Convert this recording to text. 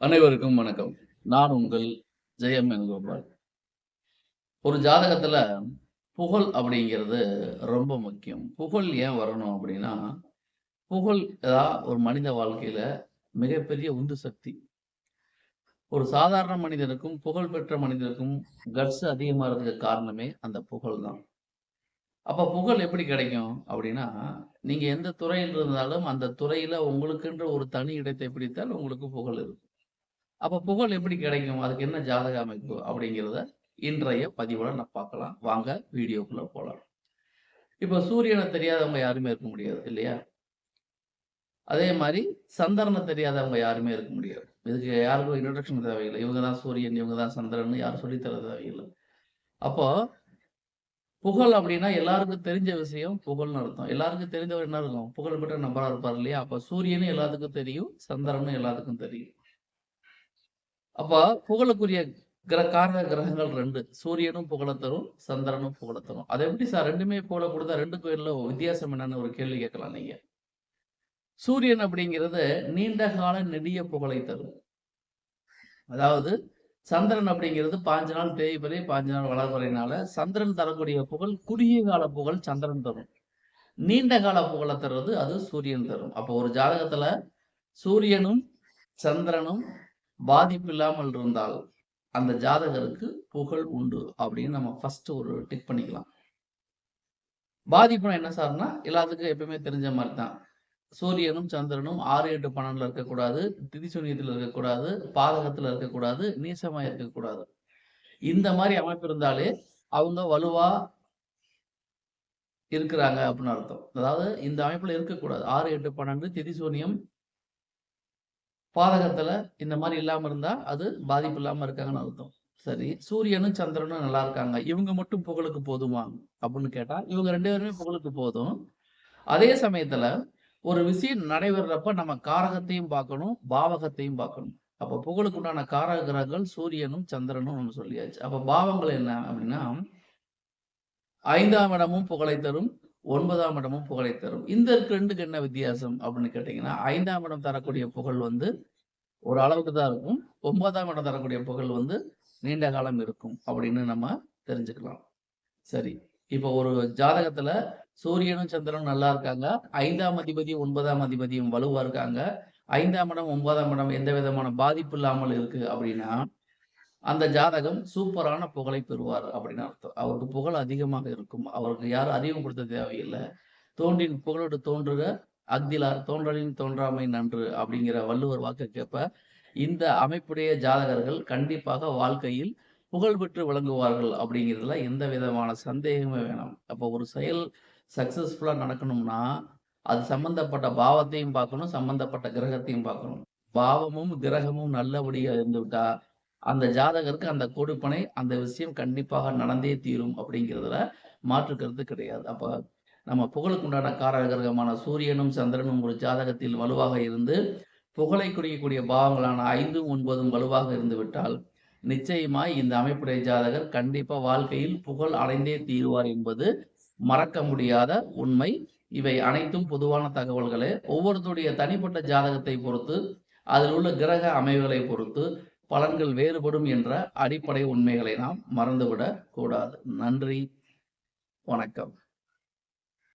அனைவருக்கும் வணக்கம். நான் உங்கள் ஜெயம் வேணுகோபால் ஒரு ஜாதகத்துல புகழ் அப்படிங்கிறது ரொம்ப முக்கியம். புகழ் ஏன் வரணும் அப்படின்னா புகழ் தான் ஒரு மனித வாழ்க்கையில மிகப்பெரிய உந்து சக்தி. ஒரு சாதாரண மனிதனுக்கும் புகழ் பெற்ற மனிதனுக்கும் கட்ஸ் அதிகமாகிறதுக்கு காரணமே அந்த புகழ் தான். அப்ப புகழ் எப்படி கிடைக்கும் அப்படின்னா நீங்க எந்த துறையில் இருந்தாலும் அந்த துறையில உங்களுக்குன்ற ஒரு தனி இடத்தை பிடித்தால் உங்களுக்கு புகழ் இருக்கும். அப்ப புகழ் எப்படி கிடைக்கும்? அதுக்கு என்ன ஜாதக அமைப்பு அப்படிங்கிறத இன்றைய பதிவோட நான் பார்க்கலாம். வாங்க வீடியோக்குள்ள போலாம். இப்ப சூரியனை தெரியாதவங்க யாருமே இருக்க முடியாது இல்லையா? அதே மாதிரி சந்திரனை தெரியாதவங்க யாருமே இருக்க முடியாது. இதுக்கு யாருக்கும் இன்ட்ரடக்ஷன் தேவையில்லை. இவங்க தான் சூரியன் இவங்க தான் சந்திரன் யாரும் சொல்லித்தர தேவையில்லை. அப்போ புகழ் அப்படின்னா எல்லாருக்கும் தெரிஞ்ச விஷயம் புகழ்னு அர்த்தம். எல்லாருக்கும் தெரிஞ்சவர் என்ன இருக்கும் புகழ் பெற்ற நபரா இருப்பார் இல்லையா? அப்ப சூரியனும் எல்லாத்துக்கும் தெரியும் சந்திரனும் எல்லாத்துக்கும் தெரியும். அப்ப புகழுக்குரிய கிர காரக கிரகங்கள் ரெண்டு. சூரியனும் புகழ தரும் சந்திரனும் புகழ தரும் அதை எப்படி சார் ரெண்டுமே புகழ கொடுத்தா ரெண்டு கோயில்ல வித்தியாசம் என்னன்னு ஒரு கேள்வி கேட்கலாம் நீங்க. சூரியன் அப்படிங்கிறது நீண்ட கால நெடிய புகழை தரும். அதாவது சந்திரன் அப்படிங்கிறது பாஞ்சு நாள் தேய்வரை பாஞ்சு நாள் வளர்வரைனால சந்திரன் தரக்கூடிய புகழ் குறுகிய கால புகழ் சந்திரன் தரும். நீண்ட கால புகழை தர்றது அது சூரியன் தரும். அப்போ ஒரு ஜாதகத்துல சூரியனும் சந்திரனும் பாதிப்பு இல்லாமல் இருந்தால் அந்த ஜாதகருக்கு புகழ் உண்டு அப்படின்னு நம்ம ஃபர்ஸ்ட் ஒரு டிக் பண்ணிக்கலாம். பாதிப்புனா என்ன சார்னா எல்லாத்துக்கும் எப்பயுமே தெரிஞ்ச மாதிரி தான் சூரியனும் சந்திரனும் ஆறு எட்டு பன்னெண்டுல இருக்கக்கூடாது திதிசூன்யத்தில் இருக்கக்கூடாது பாதகத்துல இருக்கக்கூடாது நீசமா இருக்கக்கூடாது. இந்த மாதிரி அமைப்பு இருந்தாலே அவங்க வலுவா இருக்கிறாங்க அப்படின்னு அர்த்தம். அதாவது இந்த அமைப்புல இருக்கக்கூடாது. ஆறு எட்டு பன்னெண்டு திதிசூன்யம் பாதகத்துல இந்த மாதிரி இல்லாம இருந்தா அது பாதிப்பு இல்லாம இருக்காங்கன்னு அர்த்தம். சரி சூரியனும் சந்திரனும் நல்லா இருக்காங்க. இவங்க மட்டும் புகழுக்கு போதுமா? அப்படின்னு கேட்டா இவங்க ரெண்டு பேருமே புகழுக்கு போதும். அதே சமயத்துல ஒரு விஷயம் நடைபெறப்ப நம்ம காரகத்தையும் பார்க்கணும் பாவகத்தையும் பார்க்கணும். அப்ப புகழுக்கு உண்டான காரக கிரகங்கள் சூரியனும் சந்திரனும் நம்ம சொல்லியாச்சு. அப்ப பாவங்கள் என்ன அப்படின்னா ஐந்தாம் இடமும் புகழை தரும் ஒன்பதாம் இடமும் புகழை தரும். இந்த ரெண்டுக்கு என்ன வித்தியாசம் அப்படின்னு கேட்டீங்கன்னா ஐந்தாம் இடம் தரக்கூடிய புகழ் வந்து ஒரு அளவுக்கு தான் இருக்கும். ஒன்பதாம் இடம் தரக்கூடிய புகழ் வந்து நீண்ட காலம் இருக்கும் அப்படின்னு நம்ம தெரிஞ்சுக்கலாம். சரி இப்போ ஒரு ஜாதகத்துல சூரியனும் சந்திரனும் நல்லா இருக்காங்க. ஐந்தாம் அதிபதியும் ஒன்பதாம் அதிபதியும் வலுவா இருக்காங்க. ஐந்தாம் இடம் ஒன்பதாம் இடம் எந்த விதமான பாதிப்பு இல்லாமல் இருக்கு அப்படின்னா அந்த ஜாதகம் சூப்பரான புகழை பெறுவார் அப்படின்னு அர்த்தம். அவருக்கு புகழ் அதிகமாக இருக்கும். அவருக்கு யாரும் அறிமுகப்படுத்த தேவையில்லை. தோன்றின் புகழோடு தோன்றுக அக்திலார் தோன்றலின் தோன்றாமை நன்று அப்படிங்கிற வள்ளுவர் வாக்கு கேட்ப இந்த அமைப்புடைய ஜாதகர்கள் கண்டிப்பாக வாழ்க்கையில் புகழ் பெற்று விளங்குவார்கள் அப்படிங்கிறதுல எந்த விதமான சந்தேகமே வேணாம். அப்போ ஒரு செயல் சக்சஸ்ஃபுல்லாக நடக்கணும்னா அது சம்பந்தப்பட்ட பாவத்தையும் பார்க்கணும் சம்பந்தப்பட்ட கிரகத்தையும் பார்க்கணும். பாவமும் கிரகமும் நல்லபடியாக இருந்துவிட்டா அந்த ஜாதகருக்கு அந்த கொடுப்பனை அந்த விஷயம் கண்டிப்பாக நடந்தே தீரும் அப்படிங்கிறதுல மாற்று கருத்து கிடையாது. அப்போ நம்ம புகழுக்கு உண்டான கிரகமான சூரியனும் சந்திரனும் ஒரு ஜாதகத்தில் வலுவாக இருந்து புகழை குறிக்கக்கூடிய பாவங்களான ஐந்தும் ஒன்பதும் வலுவாக இருந்துவிட்டால் நிச்சயமாய் இந்த அமைப்புடைய ஜாதகர் கண்டிப்பாக வாழ்க்கையில் புகழ் அடைந்தே தீருவார் என்பது மறக்க முடியாத உண்மை. இவை அனைத்தும் பொதுவான தகவல்களே. ஒவ்வொருத்தருடைய தனிப்பட்ட ஜாதகத்தை பொறுத்து அதில் உள்ள கிரக அமைவுகளை பொறுத்து பலன்கள் வேறுபடும் என்ற அடிப்படை உண்மைகளை நாம் மறந்துவிடக் கூடாது நன்றி. வணக்கம்.